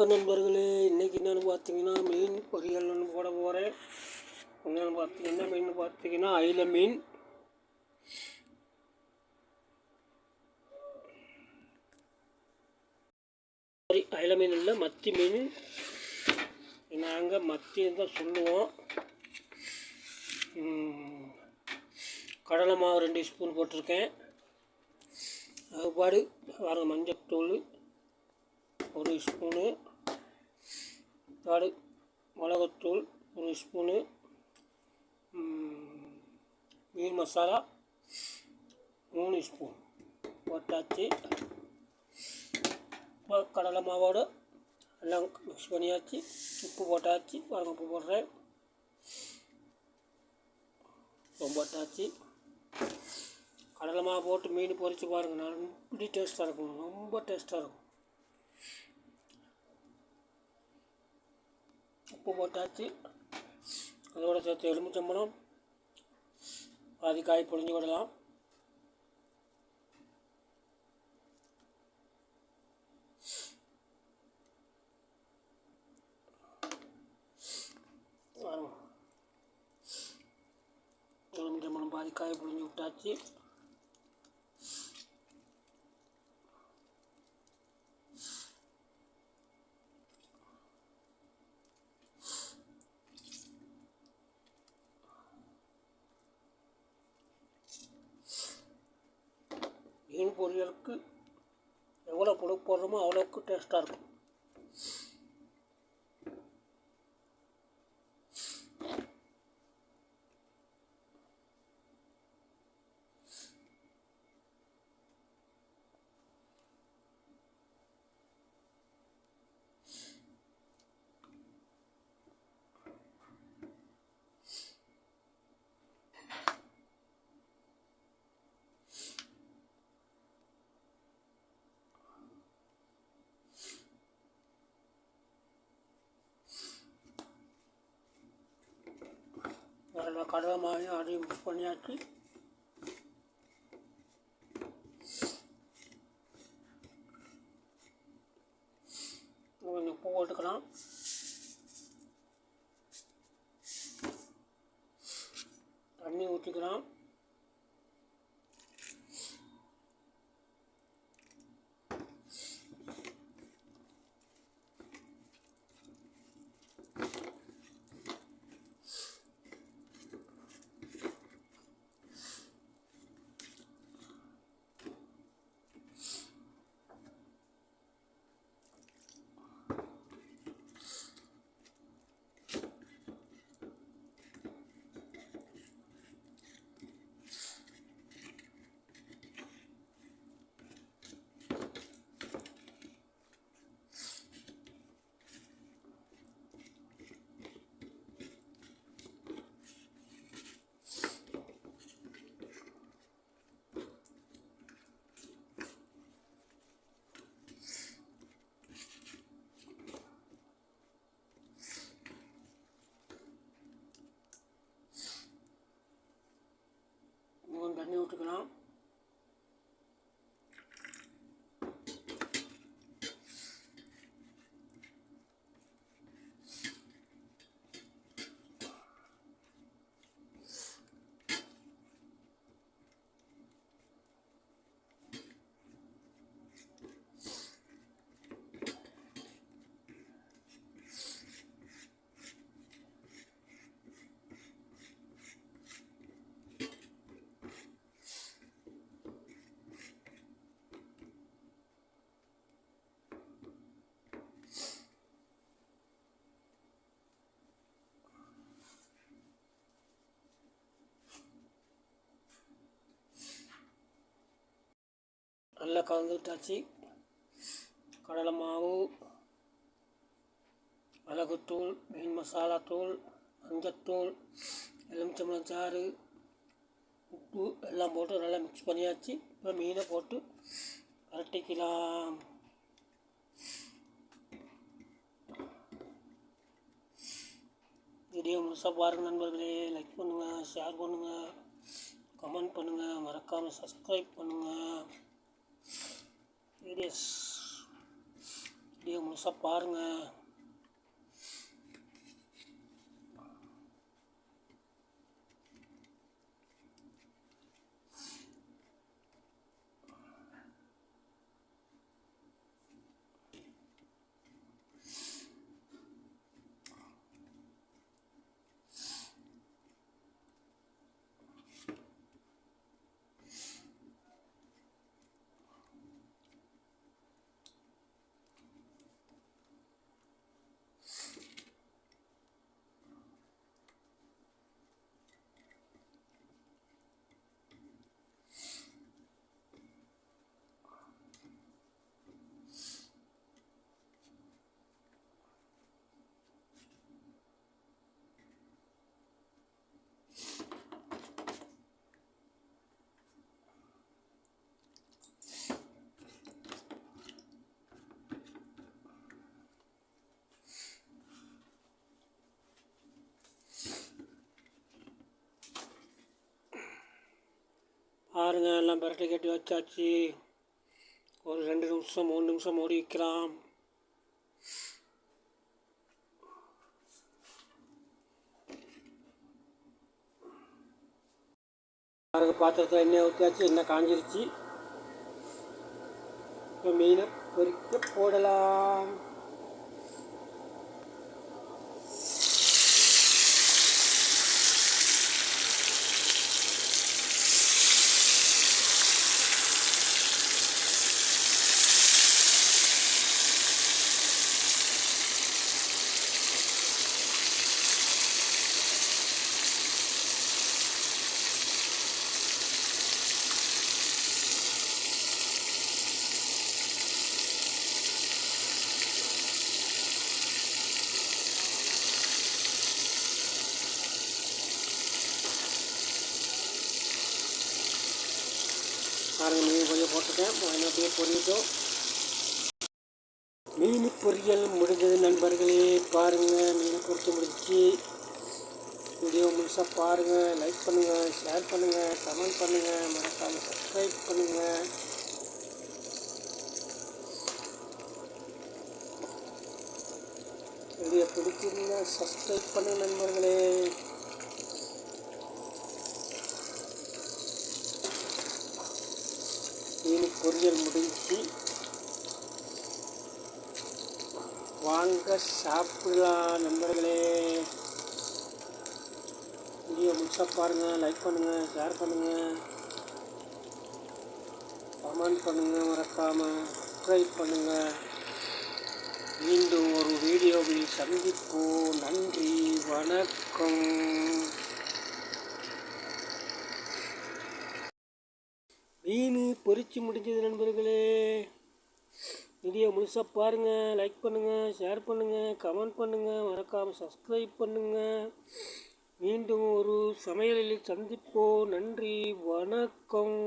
வணக்கம் நண்பர்களே இன்றைக்கி என்னென்னு பார்த்தீங்கன்னா மீன் பொரியல் ஒன்று போட போகிறேன் என்னென்னு பார்த்தீங்கன்னா மீன் பார்த்தீங்கன்னா அயில மீன். சரி அயில மீன் இல்லை மத்தி மீன். நாங்கள் மத்தி தான் சொல்லுவோம். கடலை மாவு ரெண்டு ஸ்பூன் போட்டிருக்கேன். அதுபாடு மஞ்சள் மஞ்சத்தூள் ஒரு ஸ்பூனு. பாடு மிளகுத்தூள் ஒரு ஸ்பூனு மீன் மசாலா மூணு ஸ்பூன் போட்டாச்சு. இப்போ கடலை மாவோடு எல்லாம் மிக்ஸ் பண்ணியாச்சு. உப்பு போட்டாச்சு. பாருங்க உப்பு போடுறேன். ரொம்ப போட்டாச்சு. கடலை மாவு போட்டு மீன் பொறிச்சு பாருங்கள் நல்ல டேஸ்ட்டாக இருக்கும். ரொம்ப டேஸ்ட்டாக இருக்கும். உப்பு போட்டாச்சு. அதோட சேர்த்து எலுமிச்சம்பழம் பாதி காய் பொழிஞ்சு விடலாம் பாருங்க. எலுமிச்சம்பழம் பாதி காய் பொழிஞ்சு விட்டாச்சு. மீன் பொரியலுக்கு எவ்வளோ புழு போடுறோமோ அவ்வளோக்கு டேஸ்ட்டாக இருக்கும். நல்லா கடலை அதையும் பண்ணியாச்சு. கொஞ்சம் உப்பு எடுக்கலாம். தண்ணி ஊற்றிக்கலாம் நல்லா கலந்து விட்டாச்சு. கடலை மாவு மிளகுத்தூள் மீன் மசாலா தூள் மஞ்சத்தூள் எலுமிச்சம்பழம் சாறு உப்பு எல்லாம் போட்டு நல்லா மிக்ஸ் பண்ணியாச்சு. இப்போ மீனை போட்டு பரட்டிக்கலாம் வீடியோ முழுசாக பாருங்கள் நண்பர்களே. லைக் பண்ணுங்கள் ஷேர் பண்ணுங்கள் கமெண்ட் பண்ணுங்கள் மறக்காமல் சப்ஸ்கிரைப் பண்ணுங்கள் வீடியோஸ் வீடியோ முழுசாக முழுசாக பாருங்கள் பாருங்கள் எல்லாம் பரட்டை கட்டி வச்சாச்சு. ஒரு ரெண்டு நிமிஷம் மூணு நிமிஷம் மூடி வைக்கலாம். பாருங்க பாத்திரத்தில் எண்ணெய் ஊற்றியாச்சு எண்ணெய் காஞ்சிருச்சு. இப்போ மீனை பொறிக்க போடலாம். பாருங்கள் மீன் பொரியல் போட்டுட்டேன் மீன் அப்படியே பொரியட்டும். மீன் பொரியல் முடிஞ்சது நண்பர்களே. பாருங்கள் மீன் பொரிச்சு முடிச்சு வீடியோ முழுசாக பாருங்கள் லைக் பண்ணுங்கள் ஷேர் பண்ணுங்கள் கமெண்ட் பண்ணுங்கள் மறக்காமல் சப்ஸ்கிரைப் பண்ணுங்கள் வீடியோ பிடிச்சிருந்தா சப்ஸ்கிரைப் பண்ணுங்கள் நண்பர்களே மீன் பொரியல் முடிஞ்சு வாங்க சாப்பிடலாம் நண்பர்களே. வீடியோ முழுசாக பாருங்கள் லைக் பண்ணுங்கள் ஷேர் பண்ணுங்கள் கமெண்ட் பண்ணுங்கள் மறக்காமல் சப்ஸ்கிரைப் பண்ணுங்கள் மீண்டும் ஒரு வீடியோவில் சந்திப்போம். நன்றி வணக்கம். மீன் முடிஞ்சது நண்பர்களே. வீடியோ முழுசாக பாருங்கள் லைக் பண்ணுங்கள் ஷேர் பண்ணுங்கள் கமெண்ட் பண்ணுங்கள் மறக்காமல் சப்ஸ்கிரைப் பண்ணுங்கள் மீண்டும் ஒரு சமையலில் சந்திப்போம். நன்றி வணக்கம்.